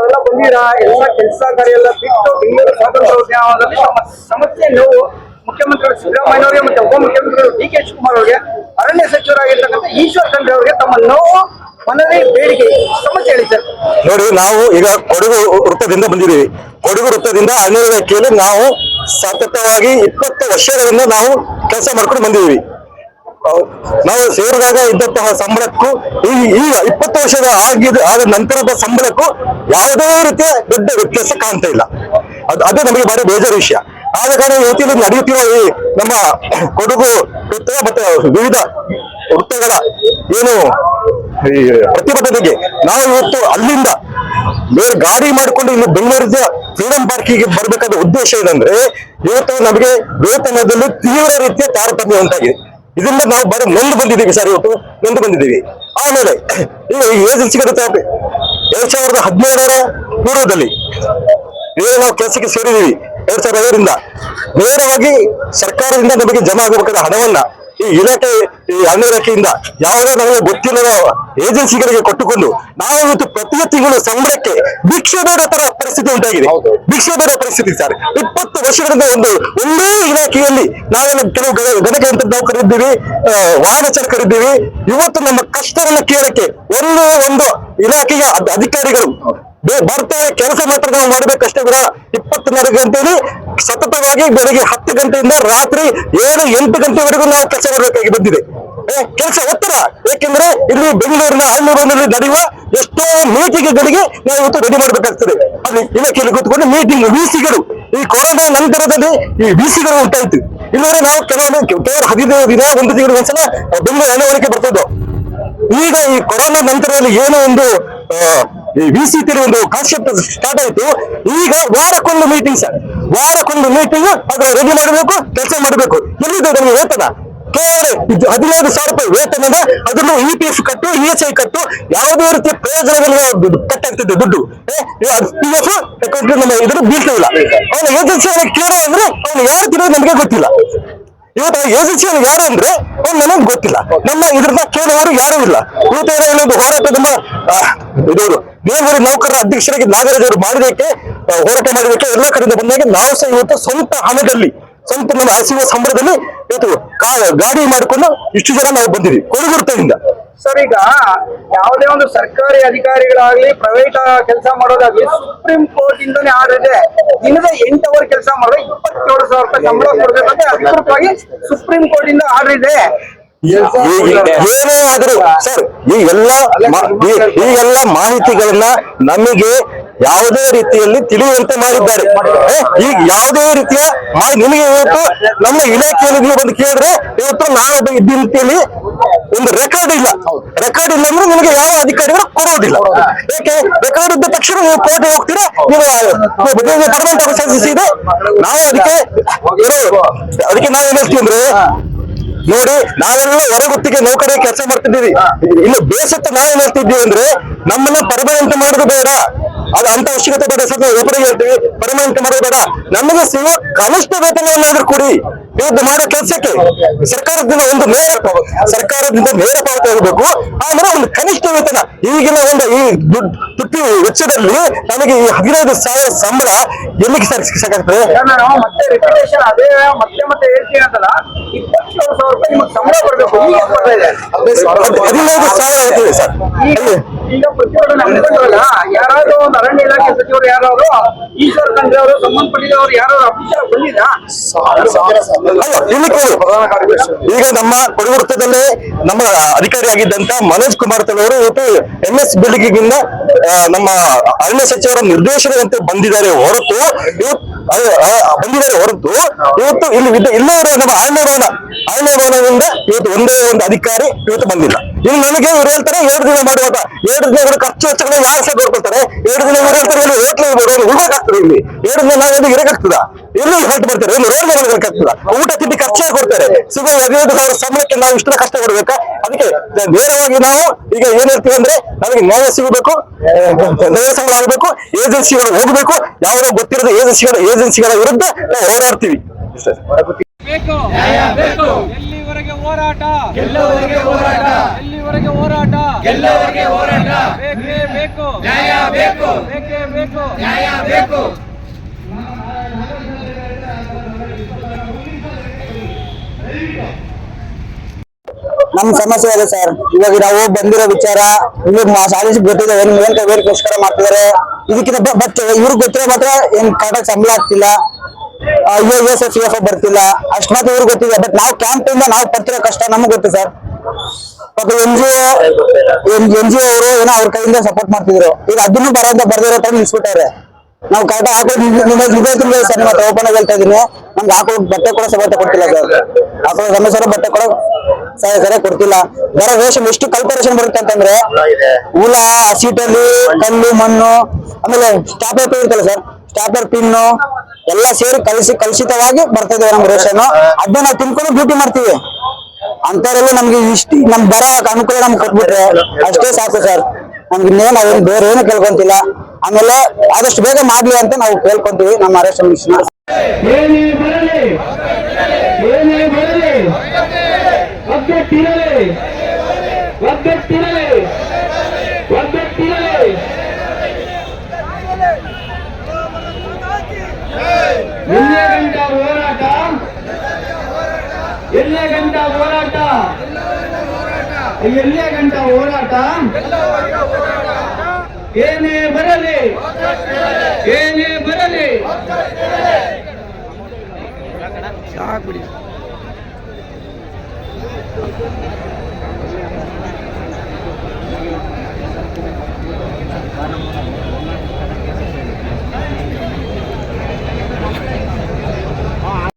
ತಾವೆಲ್ಲ ಬಂದಿರಾ? ಎಲ್ಲ ಕೆಲಸ ಕಾರ್ಯ ಎಲ್ಲ ಬಿಟ್ಟು ಬೆಂಗಳೂರು ಸ್ವಾತಂತ್ರ್ಯ ಉದ್ಯಾನವನದಲ್ಲಿ ನಮ್ಮ ಸಮಸ್ಯೆ, ನೋವು ಮುಖ್ಯಮಂತ್ರಿಗಳು ಸಿದ್ದರಾಮಯ್ಯ ಅವರಿಗೆ ಮತ್ತೆ ಉಪಮುಖ್ಯಮಂತ್ರಿ ಡಿ ಕೆ ಶಿವಕುಮಾರ್ ಅವರಿಗೆ, ಅರಣ್ಯ ಸಚಿವರಾಗಿರ್ತಕ್ಕಂಥ ಈಶ್ವರ್ ಖಂಡ್ರೆ ಅವರಿಗೆ ತಮ್ಮ ನೋವು ಮನವಿ ಬೇಡಿಕೆ, ಸಮಸ್ಯೆ ಹೇಳಿ ಸರ್. ನೋಡಿ, ನಾವು ಈಗ ಕೊಡಗು ವೃತ್ತದಿಂದ ಬಂದಿದ್ದೀವಿ. ಕೊಡಗು ವೃತ್ತದಿಂದ ಹನ್ನೆರಡು ಕೇಳಿ ನಾವು ಸತತವಾಗಿ ಇಪ್ಪತ್ತು ವರ್ಷಗಳಿಂದ ನಾವು ಕೆಲಸ ಮಾಡ್ಕೊಂಡು ಬಂದಿದ್ದೀವಿ. ನಾವು ಸೇರಿದಾಗ ಇದ್ದಂತಹ ಸಂಬಳಕ್ಕೂ, ಈ ಈಗ ಇಪ್ಪತ್ತು ವರ್ಷದ ಆಗಿದ, ಆದ ನಂತರದ ಸಂಬಳಕ್ಕೂ ಯಾವುದೇ ರೀತಿಯ ದೊಡ್ಡ ವ್ಯತ್ಯಾಸ ಕಾಣ್ತಾ ಇಲ್ಲ. ಅದು ಅದು ನಮಗೆ ಬಹಳ ಬೇಜಾರು ವಿಷಯ. ಆದ ಕಾರಣ ಇವತ್ತಿನ ನಡೆಯುತ್ತಿರುವ ಈ ನಮ್ಮ ಕೊಡಗು ವೃತ್ತ ಮತ್ತು ವಿವಿಧ ವೃತ್ತಗಳ ಏನು ಈ ಪ್ರತಿಭಟನೆಗೆ ನಾವು ಇವತ್ತು ಅಲ್ಲಿಂದ ಬೇರೆ ಗಾಡಿ ಮಾಡಿಕೊಂಡು ಇನ್ನು ಬೆಂಗಳೂರಿನ ಫ್ರೀಡಂ ಪಾರ್ಕಿಗೆ ಬರಬೇಕಾದ ಉದ್ದೇಶ ಏನಂದ್ರೆ, ಇವತ್ತು ನಮಗೆ ವೇತನದಲ್ಲಿ ತೀವ್ರ ರೀತಿಯ ತಾರತಮ್ಯ ಉಂಟಾಗಿದೆ. ಇದರಿಂದ ನಾವು ಬರ ನೊಂದು ಬಂದಿದ್ದೀವಿ ಸರ್ ಇವತ್ತು ನೊಂದು ಬಂದಿದ್ದೀವಿ. ಆಮೇಲೆ ಈಗ ಈ ಏಜೆನ್ಸಿಗಳ ತಾಪೆ ಎರಡ್ ಸಾವಿರದ ಹದಿನೇಳರ ಪೂರ್ವದಲ್ಲಿ ಈಗ ನಾವು ಕೆಲಸಕ್ಕೆ ಸೇರಿದ್ದೀವಿ. ಎರಡ್ ಸಾವಿರದ ಐದರಿಂದ. ನೇರವಾಗಿ ಸರ್ಕಾರದಿಂದ ನಮಗೆ ಜಮಾ ಆಗಬೇಕಾದ ಹಣವನ್ನ ಈ ಇಲಾಖೆ ಈ ಅರಣ್ಯ ಇಲಾಖೆಯಿಂದ ಯಾವುದೇ ನಮಗೆ ಗೊತ್ತಿಲ್ಲದ ಏಜೆನ್ಸಿಗಳಿಗೆ ಕೊಟ್ಟುಕೊಂಡು ನಾವು ಇವತ್ತು ಪ್ರತಿ ತಿಂಗಳು ಸಂಬಳಕ್ಕೆ ಭಿಕ್ಷೆ ಬೇಡ ತರ ಪರಿಸ್ಥಿತಿ ಉಂಟಾಗಿದೆ. ಭಿಕ್ಷೆ ಬೇಡ ಪರಿಸ್ಥಿತಿ ಸರ್. ಇಪ್ಪತ್ತು ವರ್ಷಗಳಿಂದ ಒಂದು ಒಂದೇ ಇಲಾಖೆಯಲ್ಲಿ ನಾವೆಲ್ಲ ಕೆಲವು ಗಣ- ಅಂತ ನಾವು ಕರೆದಿದ್ದೀವಿ ಆ, ವಾಹನ ಚಾಲಕರಿದ್ದೀವಿ. ಇವತ್ತು ನಮ್ಮ ಕಷ್ಟವನ್ನು ಕೇಳಕ್ಕೆ ಒಂದು ಒಂದು ಇಲಾಖೆಯ ಅಧಿಕಾರಿಗಳು ಬರ್ತೇವೆ ಕೆಲಸ ಮಾತ್ರ ನಾವು ಮಾಡ್ಬೇಕಷ್ಟೇ ಕೂಡ ಇಪ್ಪತ್ನಾಲ್ಕು ಗಂಟೆಯಲ್ಲಿ ಸತತವಾಗಿ ಬೆಳಗ್ಗೆ ಹತ್ತು ಗಂಟೆಯಿಂದ ರಾತ್ರಿ ಏಳು ಎಂಟು ಗಂಟೆವರೆಗೂ ನಾವು ಕೆಲಸ ಮಾಡಬೇಕಾಗಿ ಬಂದಿದೆ. ಕೆಲಸ ಒತ್ತಡ. ಏಕೆಂದ್ರೆ ಇಲ್ಲಿ ಬೆಂಗಳೂರಿನ ಆಲೂರಿನಲ್ಲಿ ನಡೆಯುವ ಎಷ್ಟೋ ಮೀಟಿಂಗ್ಗಳಿಗೆ ನಾವು ಇವತ್ತು ರೆಡಿ ಮಾಡಬೇಕಾಗ್ತದೆ. ಅಲ್ಲಿ ಇಲಾಖೆಯಲ್ಲಿ ಕೂತ್ಕೊಂಡು ಮೀಟಿಂಗ್ ವಿಸಿಗಳು. ಈ ಕೊರೋನಾ ನಂತರದಲ್ಲಿ ಈ ವಿಸಿಗಳು ಉಂಟಾಯ್ತು. ಇಲ್ಲವರೆ ನಾವು ಕೆಲವೊಮ್ಮೆ ಕೇವಲ ಹದಿನೈದು ದಿನ, ಒಂದು ತಿಂಗಳು ಒಂದ್ಸಲ ಬೆಂಗಳೂರು ಅನಾವರಣಕ್ಕೆ ಬರ್ತಿದ್ದೋ ಈಗ ಈ ಕೊರೋನಾ ನಂತರದಲ್ಲಿ ಏನೋ ಒಂದು ಸಿ ತಿರು ಒಂದು ಕಾನ್ಸೆಪ್ಟ್ ಸ್ಟಾರ್ಟ್ ಆಯ್ತು. ಈಗ ವಾರಕ್ಕೊಂದು ಮೀಟಿಂಗ್ ಸರ್ ವಾರಕ್ಕೊಂದು ಮೀಟಿಂಗ್ ಅದನ್ನ ರೆಡಿ ಮಾಡಬೇಕು, ಕೆಲಸ ಮಾಡಬೇಕು. ಎಲ್ಲಿದೆ ನಮಗೆ ವೇತನ? ಕೇವಲ ಹದಿನೈದು ಸಾವಿರ ರೂಪಾಯಿ ವೇತನದ ಅದನ್ನು ಇ ಪಿ ಎಫ್ ಕಟ್ಟು ಇ ಎಸ್ ಐ ಕಟ್ಟು, ಯಾವುದೇ ರೀತಿಯ ಪ್ರಯೋಜನಗಳಿಗೆ ಕಟ್ಟಾಗ್ತಿದೆ ದುಡ್ಡು. ಪಿ ಎಫ್ ಅಕೌಂಟ್ ನಮ್ಮ ಇದ್ರ ಬೀಳ್ತಿಲ್ಲ ಅವನ ಏಜೆನ್ಸಿ ಅವನಿಗೆ ಕೇಳಿ ಅಂದ್ರೆ ಅವನು ಯಾರು ತಿನ್ನೋದು ನಮಗೆ ಗೊತ್ತಿಲ್ಲ. ಇವತ್ತು ಏಜೆನ್ಸಿ ಯಾರು ಅಂದ್ರೆ ನನಗೆ ಗೊತ್ತಿಲ್ಲ. ನಮ್ಮ ಇದ್ರನ್ನ ಕೇಳುವವರು ಯಾರು ಇಲ್ಲ. ಇವತ್ತು ಏನೋ ಇಲ್ಲೊಂದು ಹೋರಾಟ ನಮ್ಮ ಆ, ಇವರು. ದೇವರ ನೌಕರರ ಅಧ್ಯಕ್ಷರಾಗಿ ನಾಗರಾಜ್ ಅವರು ಮಾಡಿದಕ್ಕೆ ಹೋರಾಟ ಮಾಡಿದಕ್ಕೆ ಎಲ್ಲ ಕಡೆಯಿಂದ ಬಂದಾಗ ನಾವು ಸಹ ಇವತ್ತು ಸ್ವಂತ ಹಣದಲ್ಲಿ ಸ್ವಂತ ನಮ್ಮ ಹಸಿವ ಸಂಬಳದಲ್ಲಿ ಇವತ್ತು ಗಾಡಿ ಮಾಡಿಕೊಂಡು ಇಷ್ಟು ಜನ ನಾವು ಬಂದಿದ್ದೀವಿ ಕೊಡಗು ವೃತ್ತದಿಂದ ಸರ್, ಈಗ ಯಾವುದೇ ಒಂದು ಸರ್ಕಾರಿ ಅಧಿಕಾರಿಗಳಾಗ್ಲಿ, ಪ್ರೈವೇಟ್ ಕೆಲಸ ಮಾಡೋದಾಗ್ಲಿ, ಸುಪ್ರೀಂ ಕೋರ್ಟ್ ಇಂದನೇ ಇದೆ ದಿನದ ಎಂಟು ಅವರ್ ಕೆಲಸ ಮಾಡಿದ್ರೆ ಇಪ್ಪತ್ತೇಳು ಸಾವಿರ ರೂಪಾಯಿ ಸಂಬಳ ಕೊಡ್ಬೇಕಂತ ಅಧಿಕೃತವಾಗಿ ಸುಪ್ರೀಂ ಕೋರ್ಟ್ ಇಂದ ಆರ್ಡರ್ ಏನೇ ಆದರೂ ಸರ್ ಈ ಎಲ್ಲಾ ಈ- ಎಲ್ಲ ಮಾಹಿತಿಗಳನ್ನ ನಮಗೆ ಯಾವುದೇ ರೀತಿಯಲ್ಲಿ ತಿಳಿಯುವಂತೆ ಮಾಡಿದ್ದಾರೆ. ಈಗ ಯಾವುದೇ ರೀತಿಯ ನಿಮಗೆ ಇವತ್ತು ನಮ್ಮ ಇಲಾಖೆಯಲ್ಲಿ ನೀವು ಬಂದು ಕೇಳಿದ್ರೆ ಇವತ್ತು ನಾವು ಇದ್ದ ರೀತಿಯಲ್ಲಿ ಒಂದು ರೆಕಾರ್ಡ್ ಇಲ್ಲ. ರೆಕಾರ್ಡ್ ಇಲ್ಲ ಅಂದ್ರೆ ನಿಮಗೆ ಯಾವ ಅಧಿಕಾರಿಗಳು ಕೊಡೋದಿಲ್ಲ. ಯಾಕೆ ರೆಕಾರ್ಡ್ ಇದ್ದ ತಕ್ಷಣ ನೀವು ಕೋರ್ಟ್ ಹೋಗ್ತೀರಾ? ನೀವು ಆಫೀಸರ್ಸ್ ಇದೆ. ನಾವು ಅದಕ್ಕೆ ಅದಕ್ಕೆ ನಾವು ಏನ್ ಹೇಳ್ತೀವಿ ಅಂದ್ರೆ ನೋಡಿ, ನಾವೆಲ್ಲ ಹೊರಗುತ್ತಿಗೆ ನೌಕರಿ ಕೆಲಸ ಮಾಡ್ತಿದ್ದೀವಿ. ಇನ್ನು ಬೇಸತ್ತ ನಾವೇನ್ ಮಾಡ್ತಿದ್ದೀವಿ ಅಂದ್ರೆ ನಮ್ಮನ್ನ ಪರ್ಮನೆಂಟ್ ಮಾಡೋದು ಬೇಡ. ಅದು ಅಂತ ಅವಶ್ಯಕತೆ ಬೇಡ. ಸರ್ ನಾವು ಒಬ್ಬರಿಗೆ ಹೇಳ್ತೀವಿ ಪರ್ಮನೆಂಟ್ ಮಾಡೋದು ಬೇಡ. ನಮಗೆ ಸಿಗುವ ಕನಿಷ್ಠ ವೇತನವನ್ನಾದ್ರೂ ಕೊಡಿ. ಯುದ್ಧ ಮಾಡೋ ಕೆಲಸಕ್ಕೆ ಸರ್ಕಾರದಿಂದ ಒಂದು ನೇರ ಸರ್ಕಾರದಿಂದ ನೇರ ಪಾವತಿ ಆಗಬೇಕು. ಆಮೇಲೆ ಒಂದು ಕನಿಷ್ಠ ವೇತನ, ಈಗಿನ ಒಂದು ಈ ದುಡ್ಡು, ತುಟ್ಟಿ ವೆಚ್ಚದಲ್ಲಿ ನಮಗೆ ಈ ಹದಿನೈದು ಸಾವಿರ ಸಂಬಳ ಎಲ್ಲಿಗೆ ಸರ್ ಸಿಕ್ಕಾಗ್ತದೆ ಮತ್ತೆ ಮತ್ತೆ ಹೇಳ್ತೀನಿ ಅಂತಲ್ಲ ಇಪ್ಪತ್ತೇಳು ಸಾವಿರ ರೂಪಾಯಿ ನಿಮಗೆ ಸಂಬಳ ಕೊಡ್ಬೇಕು ಈಗ ಬರ್ತಾ ಇದೆ. ಹದ್- ಹದಿನೈದು ಸಾವಿರ ಆಗ್ತಿದೆ ಸರ್ ಈಗ ಈಗ ಪ್ರತಿಭಟನೆ ಯಾರಾದ್ರೂ ಒಂದು ಅರಣ್ಯ ಇಲಾಖೆ ಸಚಿವರು ಯಾರಾದ್ರು ಈಶ್ವರ್ ಖಂಡ್ರೆ ಅವರು ಸಂಬಂಧಪಟ್ಟಿದವರು ಯಾರಾದ್ರು ಅಫಿಷಿಯಲ್ ಬಂದಿದ್ದ. ಈಗ ನಮ್ಮ ಕೊಡಗು ವೃತ್ತದಲ್ಲೇ ನಮ್ಮ ಅಧಿಕಾರಿಯಾಗಿದ್ದಂತ ಮನೋಜ್ ಕುಮಾರ್ ತಲವರು ಇವತ್ತು ಎಂ ಎಸ್ ಬಿಲ್ಡಿಂಗಿಂದ ನಮ್ಮ ಅರಣ್ಯ ಸಚಿವರ ನಿರ್ದೇಶನದಂತೆ ಬಂದಿದ್ದಾರೆ ಹೊರತು ಇವತ್ತು ಬಂದಿದ್ದಾರೆ ಹೊರತು ಇವತ್ತು ಇಲ್ಲಿ ಇಲ್ಲೇ ಇರೋ ನಮ್ಮ ಅರಣ್ಯ ಭವನ ಅರಣ್ಯ ಇವತ್ತು ಒಂದೇ ಒಂದು ಅಧಿಕಾರಿ ಇವತ್ತು ಬಂದಿಲ್ಲ. ಇನ್ನು ನನಗೆ ಇವ್ರು ಹೇಳ್ತಾರೆ, ಎರಡು ದಿನ ಮಾಡುವಾಗ ಎರಡು ದಿನಗಳು ಖರ್ಚು ವೆಚ್ಚಗಳು ಯಾರು ಸಹ ನೋಡ್ಕೊಳ್ತಾರೆ? ಎರಡು ದಿನ ಇವ್ರು ಹೇಳ್ತಾರೆ ಇಲ್ಲಿ ಹೋಟ್ಲ್ ಉಳ್ಬೇಕಾಗ್ತದೆ ಇಲ್ಲಿ. ಎರಡು ದಿನ ನಾವೆಲ್ಲಿ ಇರಕ್ಕಾಗ್ತದ ಎಲ್ಲಿ ಹೊರಟು ಬರ್ತಾರೆ ಇಲ್ಲಿ ರೋಡ್ ಮೇಲೆ ಹೋಗಕ್ಕಾಗ್ತದ ಊಟ ತಿಂಡಿ ಖರ್ಚೇ ಕೊಡ್ತಾರೆ? ಸಿಗುವ ಹದಿನೈದು ಸಾವಿರ ಸಂಬಳಕ್ಕೆ ನಾವು ಇಷ್ಟರ ಕಷ್ಟ ಪಡ್ಬೇಕಾ ಅದಕ್ಕೆ ನೇರವಾಗಿ ನಾವು ಈಗ ಏನ್ ಹೇಳ್ತೀವಿ ಅಂದ್ರೆ, ನಮಗೆ ನ್ಯಾಯ ಸಿಗಬೇಕು, ನ್ಯಾಯ ಸಂಬಳ ಆಗಬೇಕು ಏಜೆನ್ಸಿಗಳು ಹೋಗಬೇಕು. ಯಾವಾಗ ಗೊತ್ತಿರೋದು ಏಜೆನ್ಸಿಗಳ ಏಜೆನ್ಸಿಗಳ ವಿರುದ್ಧ ನಾವು ಹೋರಾಡ್ತೀವಿ. ಎಲ್ಲಿವರೆಗೆ ಹೋರಾಟ. ಗೆಲ್ಲುವವರೆಗೆ ಹೋರಾಟ. ಎಲ್ಲಿವರೆಗೆ ಹೋರಾಟ. ಗೆಲ್ಲುವವರೆಗೆ ಹೋರಾಟ. ಬೇಕೇ ಬೇಕು. ನ್ಯಾಯ ಬೇಕು. ಬೇಕೇ ಬೇಕು. ನ್ಯಾಯ ಬೇಕು. ನಮ್ ಸಮಸ್ಯೆ ಇದೆ ಸರ್. ಇವಾಗ ನಾವು ಬಂದಿರೋ ವಿಚಾರ ಇವ್ರು ಶಾಲೆಗೆ ಗೊತ್ತಿದೆ ಏನ್ ಏನ್ ಕೈಗೋಸ್ಕರ ಮಾಡ್ತಿದ್ದಾರೆ. ಇದಕ್ಕಿಂತ ಬಟ್ ಇವ್ರಿಗೆ ಗೊತ್ತಿರೋ ಮಾತ್ರ ಏನ್ ಕರೆಕ್ಟಾಗಿ ಸಂಬಳ ಆಗ್ತಿಲ್ಲ. ಯು ಎಸ್ ಎಫ್ ಎಫ್ ಬರ್ತಿಲ್ಲ. ಅಷ್ಟು ಮಾತ್ರ ಇವ್ರಿಗೆ ಗೊತ್ತಿದೆ. ಬಟ್ ನಾವು ಕ್ಯಾಂಪ್ ಇಂದ ನಾವು ಪಡ್ತಿರೋ ಕಷ್ಟ ನಮ್ಗೆ ಗೊತ್ತು sir N G N G ಅವರು ಏನೋ ಅವ್ರ ಕೈಯಿಂದ ಸಪೋರ್ಟ್ ಮಾಡ್ತಿದ್ರು. ಈಗ ಅದನ್ನು ಬರೋದ ಬರ್ದಿರೋ ಟೈಮ್ ನಿಲ್ಸ್ಬಿಟ್ಟವ್ರೆ. ನಾವು ಕರೆಕ್ಟ್ ಹಾಕೊಂಡು ನಿಜ ತಿಂಗಳು ಸರ್ ನಿಮ್ಮ ಓಪನ್ ಆಗಿ ಹೇಳ್ತಾ ಇದೀನಿ. ನಮ್ಗೆ ಹಾಕೋ ಬಟ್ಟೆ ಕೂಡ ಸಮೇತ ಕೊಡ್ತಿಲ್ಲ ಸರ್ ಹಾಕೋ ಸಮಸ್ಯೆ ಬಟ್ಟೆ ಕೂಡ ಸರಿ ಸರಿ ಕೊಡ್ತಿಲ್ಲ. ಬರೋ ರೇಷನ್ ಎಷ್ಟು ಕಲ್ಪರೇಷನ್ ಬರುತ್ತೆ ಅಂತಂದ್ರೆ ಹುಲ ಸೀಟಲ್ಲಿ ಕಲ್ಲು, ಮಣ್ಣು, ಆಮೇಲೆ ಸ್ಟಾಪರ್ ಪಿನ್ ಇರ್ತಲ್ಲ ಸರ್ ಸ್ಟಾಪರ್ ಪಿನ್ನು ಎಲ್ಲ ಸೇರಿ ಕಲಸಿ ಕಲುಷಿತವಾಗಿ ಬರ್ತಾ ಇದೆ ನಮ್ಮ ರೇಷನ್. ಅದನ್ನ ನಾವು ತಿನ್ಕೊಂಡು ಡ್ಯೂಟಿ ಮಾಡ್ತೀವಿ. ಅಂತವರೆಲ್ಲ ನಮ್ಗೆ ಇಷ್ಟ ನಮ್ ಬರೋ ಅನುಕೂಲ ನಮ್ಗೆ ಕೊಟ್ಬಿಟ್ರೆ ಅಷ್ಟೇ ಸಾಕು ಸರ್. ನಮ್ಗೆ ಇನ್ನೇನು ಅವ್ರಿಗೆ ಬೇರೆ ಏನು ಕೇಳ್ಕೊಂತಿಲ್ಲ. ಆಮೇಲೆ ಆದಷ್ಟು ಬೇಗ ಮಾಡ್ಲಿ ಅಂತ ನಾವು ಕೇಳ್ಕೊಂತೀವಿ ನಮ್ಮ ಅರೆಸ್ಟ್ ಮಿಷನ್ ಏನೇ ಬರಲಿ ಏನೇ ಬರಲಿ ಒಗ್ಗಟ್ಟಿರಲಿ ಒಗ್ಗಟ್ಟಿರಲಿ ಒಗ್ಗಟ್ಟಿರಲಿ ಎಲ್ಲೇ ಗಂಟ ಹೋರಾಟ ಎಲ್ಲೇ ಗಂಟ ಹೋರಾಟ ಎಲ್ಲೇ ಗಂಟ ಹೋರಾಟ? ಏನೇ ಬರಲಿ ಏನೇ ಬರಲಿ.